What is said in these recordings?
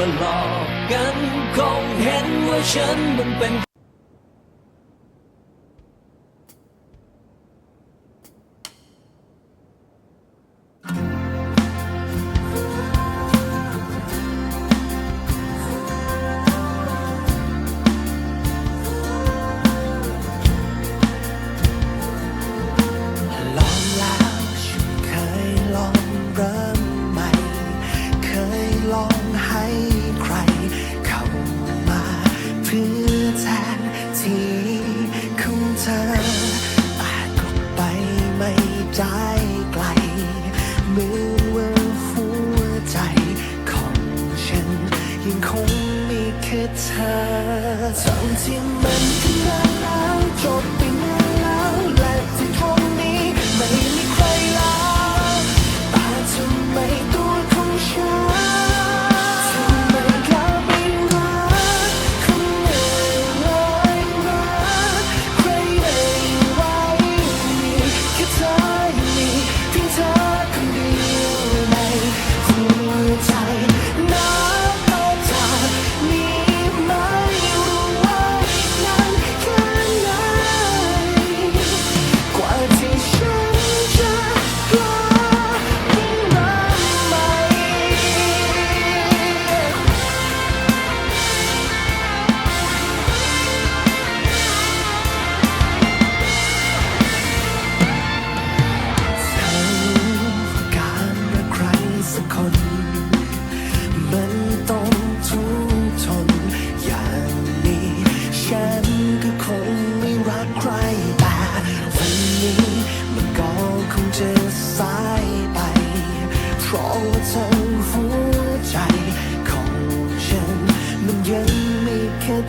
มาหลอกกันคงเห็นว่าฉันมันเป็น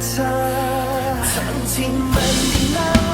เธอทั้งที่มันดีแล้ว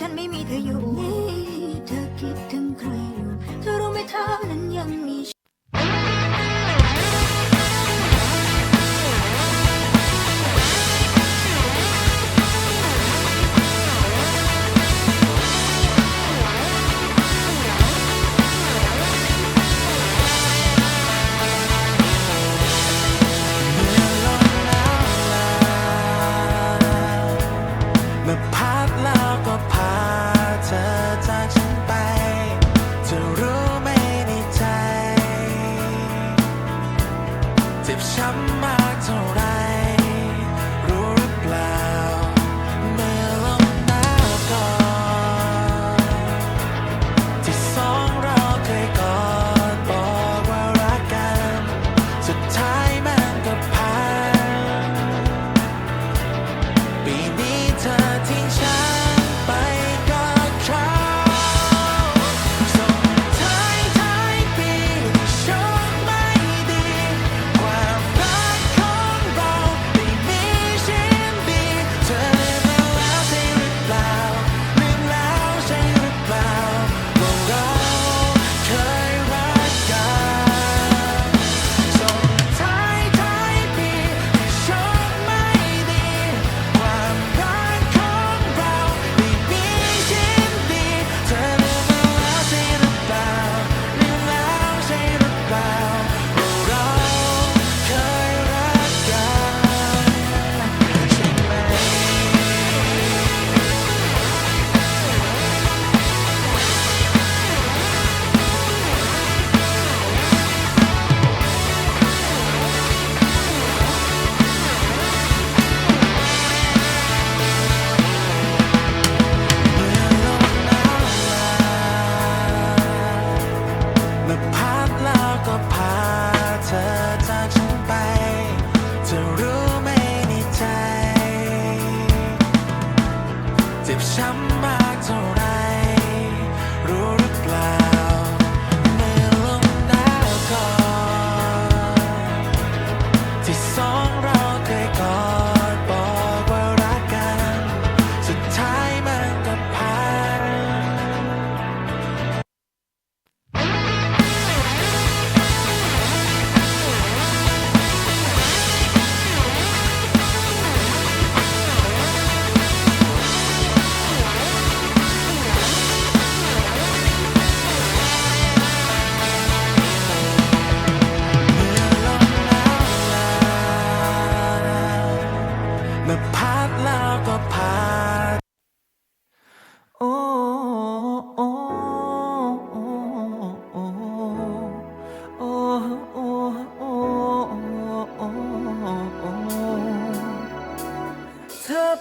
ฉันไม่มีเธออยู่นี่เธอคิดถึงใครอยู่ เธอรู้ไหมเธอนั้น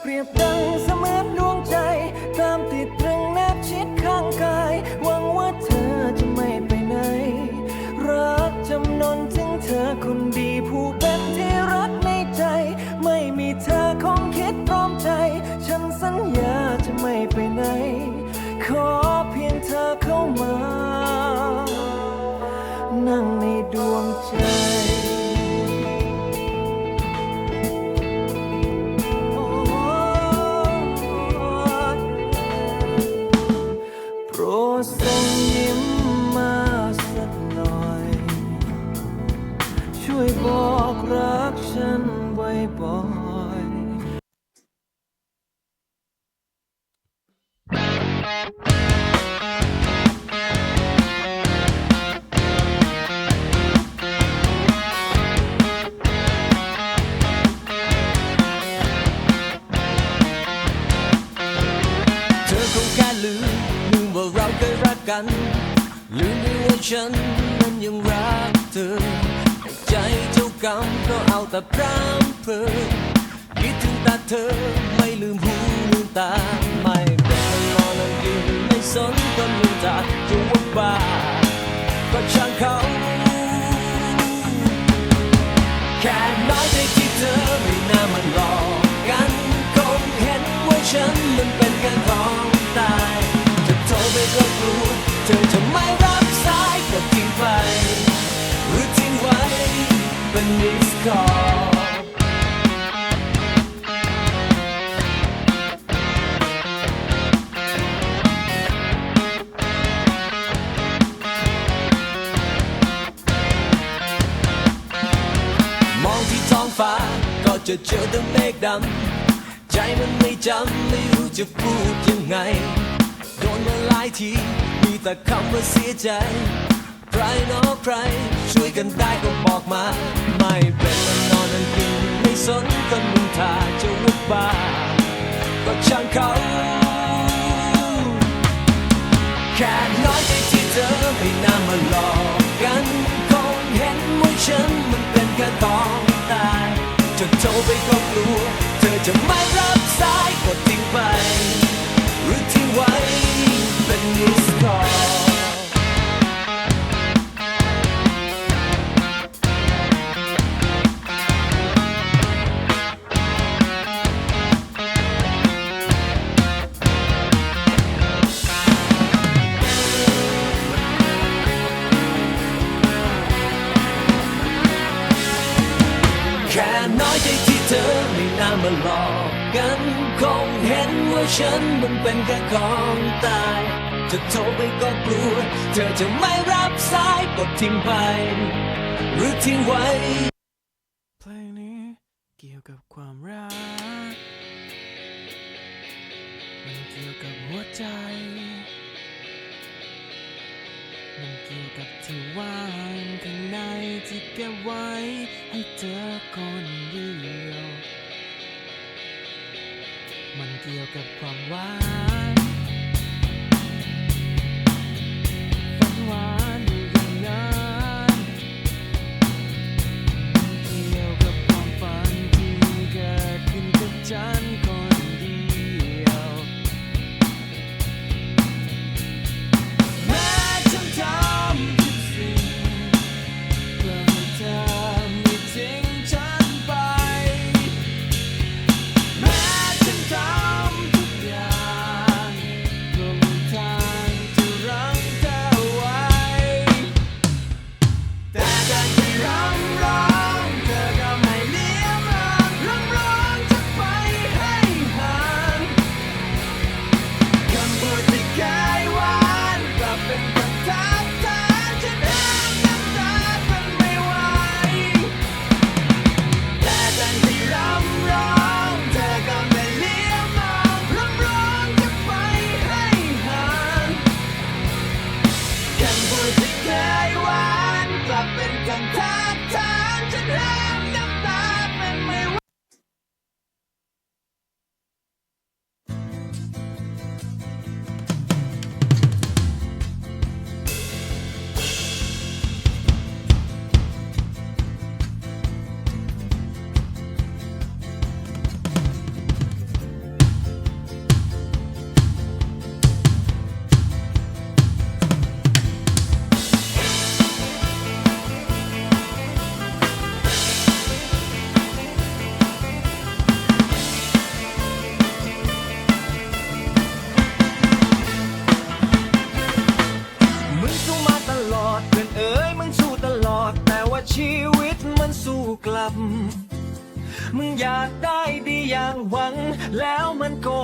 เปรียบดังเสมือนดวงใจ ตามติดตรึงแนบชิดข้างกาย หวังว่าเธอจะไม่ไปไหน รักจำนนถึงเธอคนดีผู้เป็นที่รักในใจ ไม่มีเธอคงคิดพร้อมใจ ฉันสัญญาจะไม่ไปไหน ขอเพียงเธอเข้ามา นั่งในดวงใจ table. แต่พรำเพลินคิดถึงตาเธอไม่ลืมหูลืมตา ไม่เป็นคนนอนเงกินไม่สนคนลืมตาจะว่าบ้าก็ช่างเขาแค่น้อยใจที่เธอไม่น่ามันหลอ จะเจอแต่เมฆดำใจมันไม่จำไม่รู้จะพูดยังไง โดนมาหลายที มีแต่คำว่าเสียใจ ใครนอใคร ช่วยกันได้ก็บอกมา ไม่เป็นและนอนนั่นกินไม่สนคนมึงทาจะวุบบ้าก็ช่างเขาแค่น้อยใจที่เธอไม่น่ามาหลอกกันคงเห็นว่าฉัน จนโทรไปก็กลัว เธอจะไม่รับสายกดทิ้งไป หรือทิ้งไว้เป็นมิสคอล มามาหลอกกันคงเห็นว่าฉันมันเป็นแค่ของตาย จะโทรไปก็กลัว เธอจะไม่รับสายกดทิ้งไป หรือทิ้งไว้ เพลงนี้เกี่ยวกับความรัก มันเกี่ยวกับหัวใจ มันเกี่ยวกับที่ว่างข้างในที่เก็บไว้ให้เธอคนเดียว มันเกี่ยวกับความหวาน ชีวิตมันสู้กลับ มึงอยากได้ดีอย่างหวังแล้วมันก็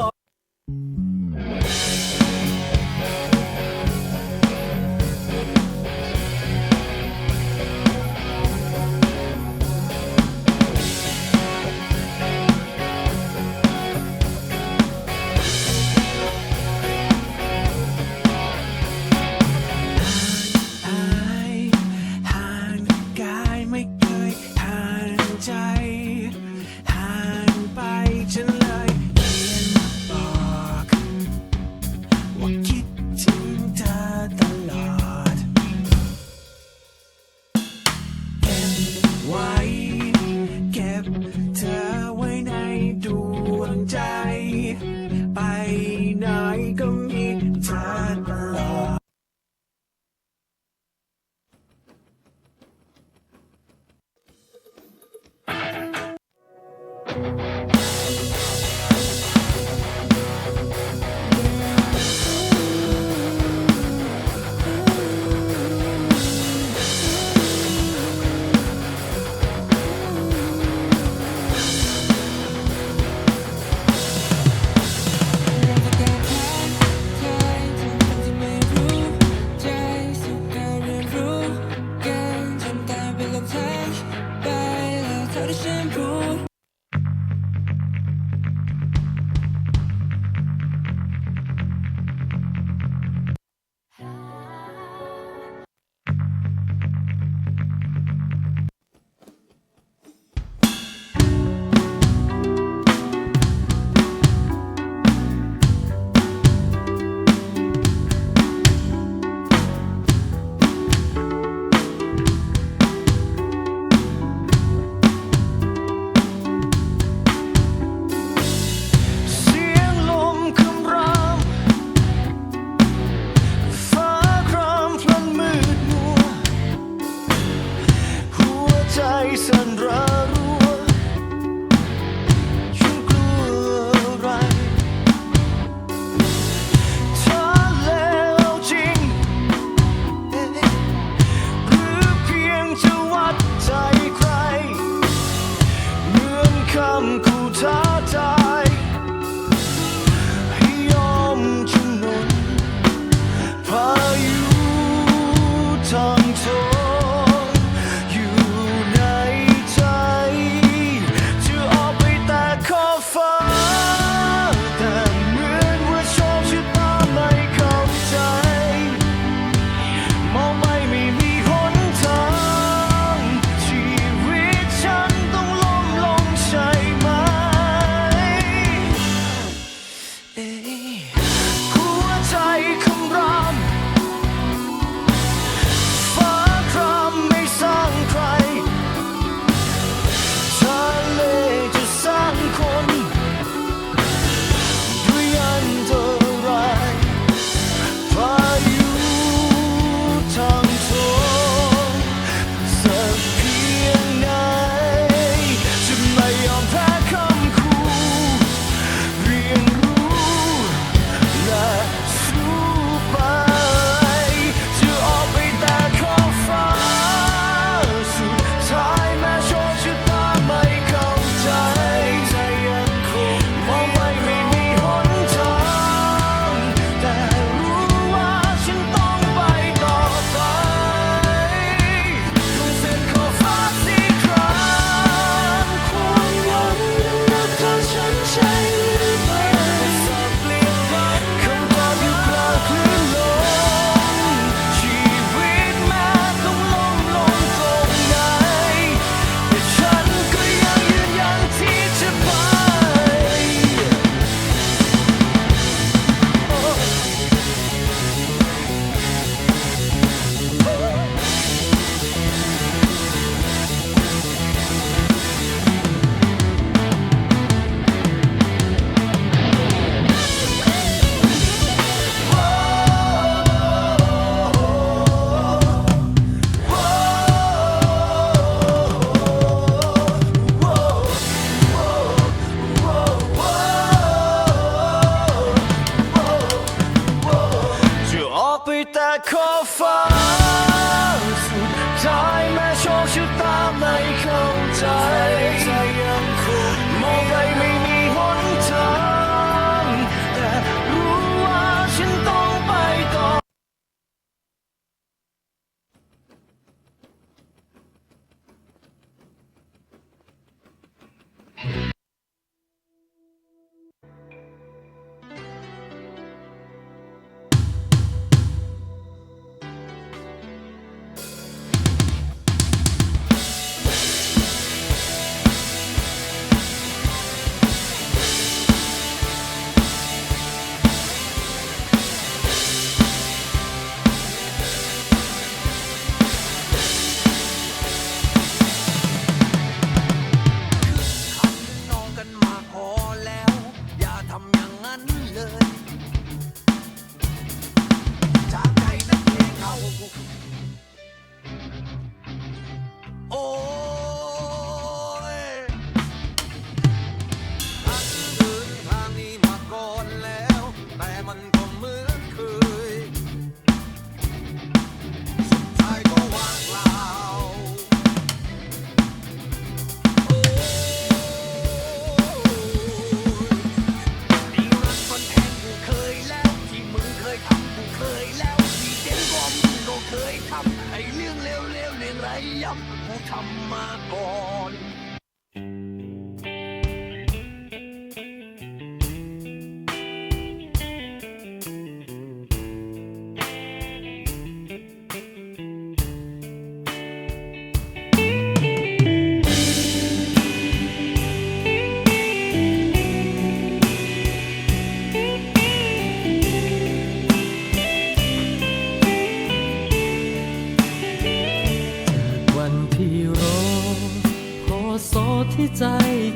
ที่ใจ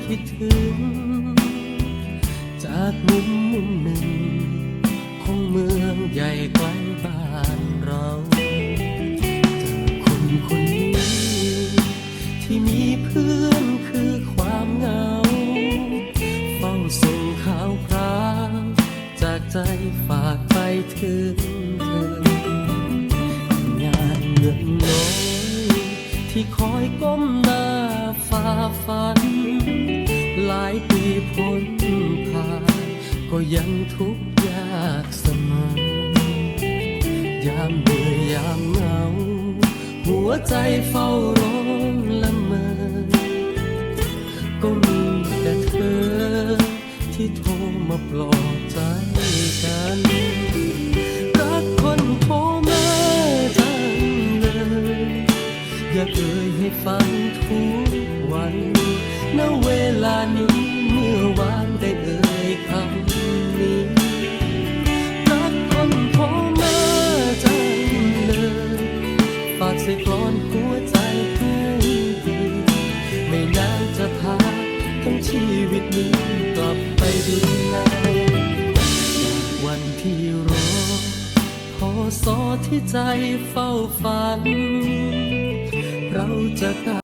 คิดถึง จากมุมมุมหนึ่ง ของเมืองใหญ่ไกลบ้านเราจากคนคนนี้ ที่มีเพื่อนคือความเหงาเฝ้าส่งข่าวคราวจากใจฝากไปถึงเธองานเงินน้อยที่คอยก้ม ฝัน หลายปีพ้นผ่าน ก็ยังทุกข์ยากเสมอยามเบื่อยามเหงา หัวใจเฝ้าร้องละเมอ ก็มีแต่เธอที่โทรมาปลอบ ใจเฝ้าฝัน เราจะก้า